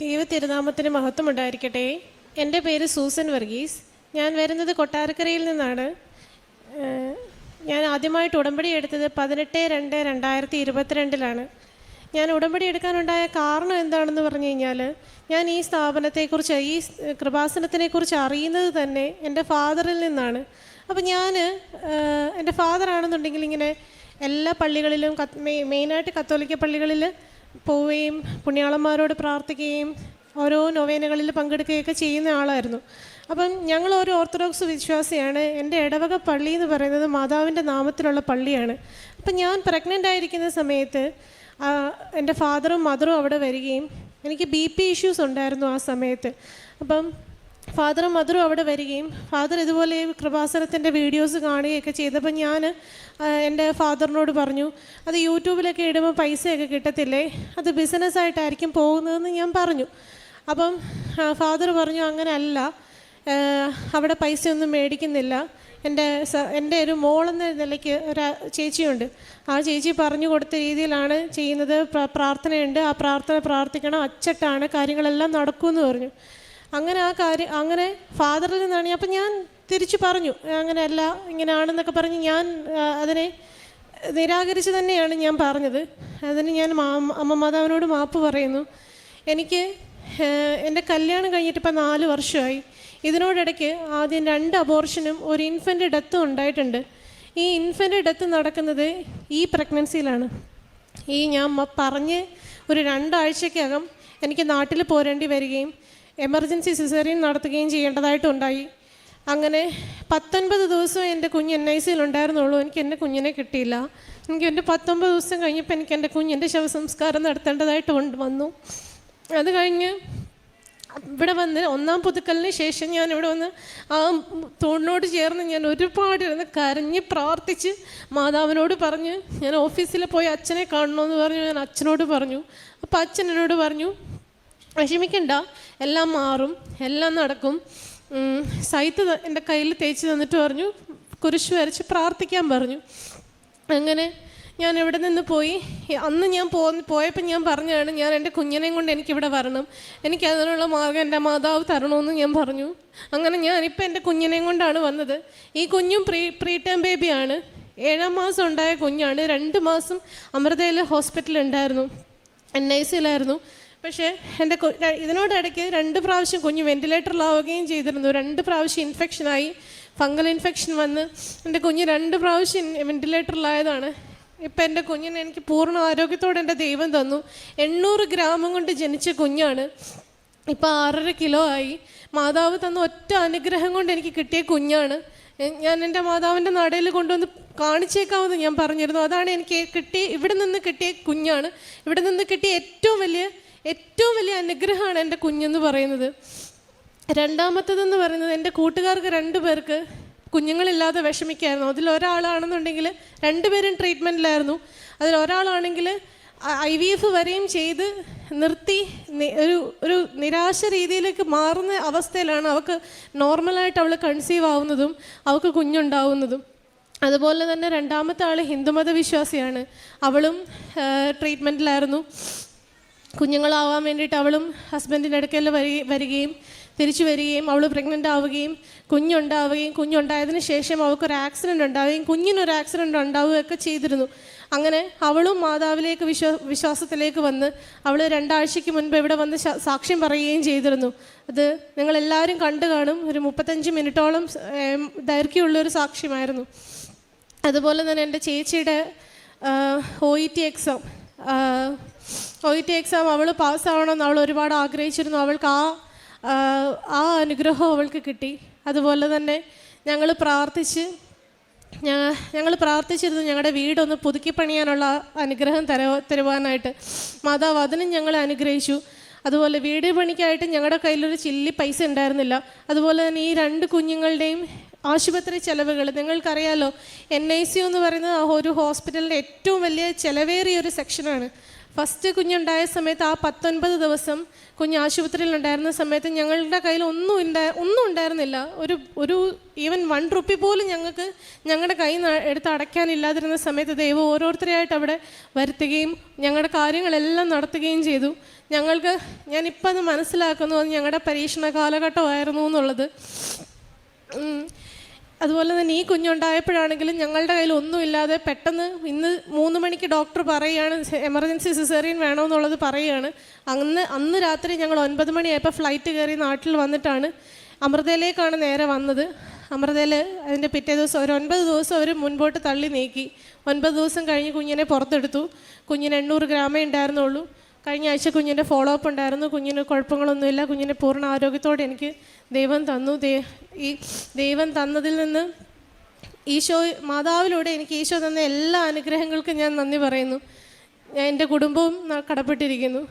ദൈവ തിരുനാമത്തിന് മഹത്വം ഉണ്ടായിരിക്കട്ടെ എന്റെ പേര് സൂസൻ വർഗീസ്. ഞാൻ വരുന്നത് കൊട്ടാരക്കരയിൽ നിന്നാണ്. ഞാൻ ആദ്യമായിട്ട് ഉടമ്പടി എടുത്തത് പതിനെട്ട് രണ്ട് രണ്ടായിരത്തി ഇരുപത്തിരണ്ടിലാണ്. ഞാൻ ഉടമ്പടി എടുക്കാനുണ്ടായ കാരണം എന്താണെന്ന് പറഞ്ഞു കഴിഞ്ഞാൽ ഞാൻ ഈ സ്ഥാപനത്തെക്കുറിച്ച് ഈ കൃപാസനത്തിനെക്കുറിച്ച് അറിയുന്നത് തന്നെ എന്റെ ഫാദറിൽ നിന്നാണ്. അപ്പം ഞാൻ എന്റെ ഫാദർ ആണെന്നുണ്ടെങ്കിൽ ഇങ്ങനെ എല്ലാ പള്ളികളിലും മെയിനായിട്ട് കത്തോലിക്ക പള്ളികളിൽ പോവുകയും പുണ്യാളന്മാരോട് പ്രാർത്ഥിക്കുകയും ഓരോ നൊവേനകളിൽ പങ്കെടുക്കുകയൊക്കെ ചെയ്യുന്ന ആളായിരുന്നു. അപ്പം ഞങ്ങൾ ഒരു ഓർത്തഡോക്സ് വിശ്വാസിയാണ്. എന്റെ ഇടവക പള്ളി എന്ന് പറയുന്നത് മാതാവിന്റെ നാമത്തിലുള്ള പള്ളിയാണ്. അപ്പം ഞാൻ പ്രഗ്നന്റ് ആയിരിക്കുന്ന സമയത്ത് എന്റെ ഫാദറും മദറും അവിടെ വരികയും എനിക്ക് ബി പി ഇഷ്യൂസ് ഉണ്ടായിരുന്നു ആ സമയത്ത്. അപ്പം ഫാദറും മദറും അവിടെ വരികയും ഫാദർ ഇതുപോലെ കൃപാസനത്തിന്റെ വീഡിയോസ് കാണുകയൊക്കെ ചെയ്തപ്പോൾ ഞാൻ എന്റെ ഫാദറിനോട് പറഞ്ഞു അത് യൂട്യൂബിലൊക്കെ ഇടുമ്പോൾ പൈസയൊക്കെ കിട്ടത്തില്ലേ? അത് ബിസിനസ്സായിട്ടായിരിക്കും പോകുന്നതെന്ന് ഞാൻ പറഞ്ഞു. അപ്പം ഫാദർ പറഞ്ഞു അങ്ങനെയല്ല അവിടെ പൈസയൊന്നും മേടിക്കുന്നില്ല. എന്റെ എന്റെ ഒരു മോളെന്ന നിലയ്ക്ക് ഒരു ചേച്ചിയുണ്ട്. ആ ചേച്ചി പറഞ്ഞു കൊടുത്ത രീതിയിലാണ് ചെയ്യുന്നത്. പ്ര- പ്രാർത്ഥനയുണ്ട്. ആ പ്രാർത്ഥന പ്രാർത്ഥിക്കണം. അച്ചട്ടാണ് കാര്യങ്ങളെല്ലാം നടക്കുമെന്ന് പറഞ്ഞു. അങ്ങനെ ആ കാര്യം അങ്ങനെ ഫാദറിൽ നിന്നാണ് അപ്പം ഞാൻ തിരിച്ചു പറഞ്ഞു അങ്ങനെയല്ല ഇങ്ങനെയാണെന്നൊക്കെ പറഞ്ഞ് ഞാൻ അതിനെ നിരാകരിച്ച് തന്നെയാണ് ഞാൻ പറഞ്ഞത്. അതിന് ഞാൻ അമ്മ മാതാവിനോട് മാപ്പ് പറയുന്നു. എനിക്ക് എന്റെ കല്യാണം കഴിഞ്ഞിട്ട് ഇപ്പം നാല് വർഷമായി. ഇതിനോടിടയ്ക്ക് ആദ്യം രണ്ട് അബോർഷനും ഒരു ഇൻഫന്റ് ഡെത്തും ഉണ്ടായിട്ടുണ്ട്. ഈ ഇൻഫന്റ് ഡെത്ത് നടക്കുന്നത് ഈ പ്രഗ്നൻസിയിലാണ് ഈ ഞാൻ പറഞ്ഞ് ഒരു രണ്ടാഴ്ചക്കകം എനിക്ക് നാട്ടിൽ പോരേണ്ടി വരികയും എമർജൻസി സിസേറിയൻ നടത്തുകയും ചെയ്യേണ്ടതായിട്ടുണ്ടായി. അങ്ങനെ പത്തൊൻപത് ദിവസം എന്റെ കുഞ്ഞ് എൻ ഐ സിയിൽ ഉണ്ടായിരുന്നുള്ളൂ. എനിക്ക് എന്റെ കുഞ്ഞിനെ കിട്ടിയില്ല. എനിക്ക് എന്റെ പത്തൊമ്പത് ദിവസം കഴിഞ്ഞപ്പോൾ എനിക്ക് എന്റെ കുഞ്ഞിന്റെ ശവസംസ്കാരം നടത്തേണ്ടതായിട്ട് വന്നു. അത് കഴിഞ്ഞ് ഇവിടെ വന്ന് ഒന്നാം പുതുക്കലിന് ശേഷം ഞാൻ ഇവിടെ വന്ന് ആ തൂണിനോട് ചേർന്ന് ഞാൻ ഒരുപാട് ഇരുന്ന് കരഞ്ഞ് പ്രാർത്ഥിച്ച് മാതാവിനോട് പറഞ്ഞ് ഞാൻ ഓഫീസിൽ പോയി അച്ഛനെ കാണണമെന്ന് പറഞ്ഞു. ഞാൻ അച്ഛനോട് പറഞ്ഞു. അപ്പോൾ അച്ഛൻ എന്നോട് പറഞ്ഞു വിഷമിക്കണ്ട. എല്ലാം മാറും. എല്ലാം നടക്കും. സൈത്ത് എന്റെ കയ്യിൽ തേച്ച് തന്നിട്ട് പറഞ്ഞു കുരിശ് വരച്ച് പ്രാർത്ഥിക്കാൻ പറഞ്ഞു. അങ്ങനെ ഞാൻ ഇവിടെ നിന്ന് പോയി? അന്ന് ഞാൻ പോ പോയപ്പോൾ ഞാൻ പറഞ്ഞാണ് ഞാൻ എന്റെ കുഞ്ഞിനെയും കൊണ്ട് എനിക്കിവിടെ വരണം. എനിക്ക് അതിനുള്ള മാർഗം എന്റെ മാതാവ് തരണമെന്ന് ഞാൻ പറഞ്ഞു. അങ്ങനെ ഞാൻ ഞാനിപ്പോൾ എന്റെ കുഞ്ഞിനെയും കൊണ്ടാണ് വന്നത്. ഈ കുഞ്ഞും പ്രീ പ്രീ ടൈം ബേബിയാണ്. ഏഴാം മാസം ഉണ്ടായ കുഞ്ഞാണ്. രണ്ട് മാസം അമൃതയിലെ ഹോസ്പിറ്റലിൽ ഉണ്ടായിരുന്നു. എൻ ഐ സിയിലായിരുന്നു. പക്ഷേ എന്റെ ഇതിനോടിടയ്ക്ക് രണ്ട് പ്രാവശ്യം കുഞ്ഞ് വെന്റിലേറ്ററിലാവുകയും ചെയ്തിരുന്നു. രണ്ട് പ്രാവശ്യം ഇൻഫെക്ഷനായി ഫംഗൽ ഇൻഫെക്ഷൻ വന്ന് എന്റെ കുഞ്ഞ് രണ്ട് പ്രാവശ്യം വെന്റിലേറ്ററിലായതാണ് ഇപ്പം എന്റെ കുഞ്ഞിനെ എനിക്ക് പൂർണ ആരോഗ്യത്തോടെ എന്റെ ദൈവം തന്നു. എണ്ണൂറ് ഗ്രാമം കൊണ്ട് ജനിച്ച കുഞ്ഞാണ്. ഇപ്പം ആറര കിലോ ആയി. മാതാവ് തന്ന ഒറ്റ അനുഗ്രഹം കൊണ്ട് എനിക്ക് കിട്ടിയ കുഞ്ഞാണ്. ഞാൻ എന്റെ മാതാവിന്റെ നടയിൽ കൊണ്ടുവന്ന് കാണിച്ചേക്കാമെന്ന് ഞാൻ പറഞ്ഞിരുന്നു. അതാണ് എനിക്ക് കിട്ടിയ ഇവിടെ നിന്ന് കിട്ടിയ കുഞ്ഞാണ്. ഇവിടെ നിന്ന് കിട്ടിയ ഏറ്റവും വലിയ ഏറ്റവും വലിയ അനുഗ്രഹമാണ് എന്റെ കുഞ്ഞെന്ന് പറയുന്നത്. രണ്ടാമത്തതെന്ന് പറയുന്നത് എന്റെ കൂട്ടുകാർക്ക് രണ്ടു പേർക്ക് കുഞ്ഞുങ്ങളില്ലാതെ വിഷമിക്കായിരുന്നു. അതിൽ ഒരാളാണെന്നുണ്ടെങ്കിൽ രണ്ടുപേരും ട്രീറ്റ്മെന്റിലായിരുന്നു. അതിൽ ഒരാളാണെങ്കിൽ ഐ വി എഫ് വരെയും ചെയ്ത് നിർത്തി ഒരു ഒരു നിരാശ രീതിയിലേക്ക് മാറുന്ന അവസ്ഥയിലാണ് അവൾക്ക് നോർമലായിട്ട് അവൾ കൺസീവ് ആവുന്നതും അവൾക്ക് കുഞ്ഞുണ്ടാവുന്നതും. അതുപോലെ തന്നെ രണ്ടാമത്തെ ആൾ ഹിന്ദുമത വിശ്വാസിയാണ് അവളും ട്രീറ്റ്മെന്റിലായിരുന്നു. കുഞ്ഞുങ്ങളാവാൻ വേണ്ടിയിട്ട് അവളും ഹസ്ബൻഡിന്റെ അടുക്കൽ വരി വരികയും തിരിച്ചു വരികയും അവൾ പ്രഗ്നന്റ് ആവുകയും കുഞ്ഞുണ്ടാവുകയും കുഞ്ഞുണ്ടായതിനു ശേഷം അവൾക്കൊരു ആക്സിഡന്റ് ഉണ്ടാവുകയും കുഞ്ഞിനൊരു ആക്സിഡന്റ് ഉണ്ടാവുകയൊക്കെ ചെയ്തിരുന്നു. അങ്ങനെ അവളും മാതാവിലേക്ക് വിശ്വാ വിശ്വാസത്തിലേക്ക് വന്ന് അവൾ രണ്ടാഴ്ചയ്ക്ക് മുൻപ് ഇവിടെ വന്ന് സാക്ഷ്യം പറയുകയും ചെയ്തിരുന്നു. അത് നിങ്ങളെല്ലാവരും കണ്ടു കാണും. ഒരു മുപ്പത്തഞ്ച് മിനിറ്റോളം ദൈർഘ്യമുള്ളൊരു സാക്ഷ്യമായിരുന്നു. അതുപോലെ തന്നെ എന്റെ ചേച്ചിയുടെ O E T exam O E T exam അവൾ പാസ്സാവണമെന്ന് അവൾ ഒരുപാട് ആഗ്രഹിച്ചിരുന്നു. അവൾക്ക് ആ ആ, അനുഗ്രഹം അവൾക്ക് കിട്ടി. അതുപോലെ തന്നെ ഞങ്ങൾ പ്രാർത്ഥിച്ച് ഞങ്ങൾ പ്രാർത്ഥിച്ചിരുന്നു ഞങ്ങളുടെ വീടൊന്ന് പുതുക്കി പണിയാനുള്ള അനുഗ്രഹം തര തരുവാനായിട്ട്. മാതാവ് അതിനും ഞങ്ങളെ അനുഗ്രഹിച്ചു. അതുപോലെ വീട് പണിക്കായിട്ട് ഞങ്ങളുടെ കയ്യിലൊരു ചില്ലി പൈസ ഉണ്ടായിരുന്നില്ല. അതുപോലെ തന്നെ ഈ രണ്ട് കുഞ്ഞുങ്ങളുടെയും ആശുപത്രി ചെലവുകൾ നിങ്ങൾക്കറിയാലോ എൻ ഐ സി എന്ന് പറയുന്നത് ഒരു ഹോസ്പിറ്റലിന്റെ ഏറ്റവും വലിയ ചിലവേറിയ ഒരു സെക്ഷനാണ് ഫസ്റ്റ് കുഞ്ഞുണ്ടായ സമയത്ത് ആ പത്തൊൻപത് ദിവസം കുഞ്ഞ് ആശുപത്രിയിൽ ഉണ്ടായിരുന്ന സമയത്ത് ഞങ്ങളുടെ കയ്യിൽ ഒന്നും ഉണ്ടായി ഒന്നും ഉണ്ടായിരുന്നില്ല. ഒരു ഒരു ഈവൻ വൺ റുപ്പി പോലും ഞങ്ങൾക്ക് ഞങ്ങളുടെ കൈ എടുത്ത് അടയ്ക്കാനില്ലാതിരുന്ന സമയത്ത് ദൈവം ഓരോരുത്തരെയായിട്ട് അവിടെ വരുത്തുകയും ഞങ്ങളുടെ കാര്യങ്ങളെല്ലാം നടത്തുകയും ചെയ്തു. ഞങ്ങൾക്ക് ഞാനിപ്പോൾ അത് മനസ്സിലാക്കുന്നു അത് ഞങ്ങളുടെ പരീക്ഷണ കാലഘട്ടമായിരുന്നു എന്നുള്ളത്. അതുപോലെ തന്നെ ഈ കുഞ്ഞുണ്ടായപ്പോഴാണെങ്കിലും ഞങ്ങളുടെ കയ്യിൽ ഒന്നുമില്ലാതെ പെട്ടെന്ന് ഇന്ന് മൂന്ന് മണിക്ക് ഡോക്ടർ പറയുകയാണ് എമർജൻസി സിസേറിയൻ വേണമെന്നുള്ളത് പറയുകയാണ്. അന്ന് അന്ന് രാത്രി ഞങ്ങൾ ഒൻപത് മണിയായപ്പോൾ ഫ്ലൈറ്റ് കയറി നാട്ടിൽ വന്നിട്ടാണ് അമൃതയിലേക്കാണ് നേരെ വന്നത്. അമൃതയിൽ അതിന്റെ പിറ്റേ ദിവസം ഒരു ഒൻപത് ദിവസം അവർ മുൻപോട്ട് തള്ളി നീക്കി. ഒൻപത് ദിവസം കഴിഞ്ഞ് കുഞ്ഞിനെ പുറത്തെടുത്തു. കുഞ്ഞിന് എണ്ണൂറ് ഗ്രാമേ ഉണ്ടായിരുന്നുള്ളൂ. കഴിഞ്ഞ ആഴ്ച കുഞ്ഞിന്റെ ഫോളോ അപ്പ് ഉണ്ടായിരുന്നു. കുഞ്ഞിന് കുഴപ്പങ്ങളൊന്നുമില്ല. കുഞ്ഞിനെ പൂർണ ആരോഗ്യത്തോടെ എനിക്ക് ദൈവം തന്നു. ഈ ദൈവം തന്നതിൽ നിന്ന് ഈശോ മാതാവിലൂടെ എനിക്ക് ഈശോ തന്ന എല്ലാ അനുഗ്രഹങ്ങൾക്കും ഞാൻ നന്ദി പറയുന്നു. ഞാൻ എന്റെ കുടുംബവും കടപ്പെട്ടിരിക്കുന്നു.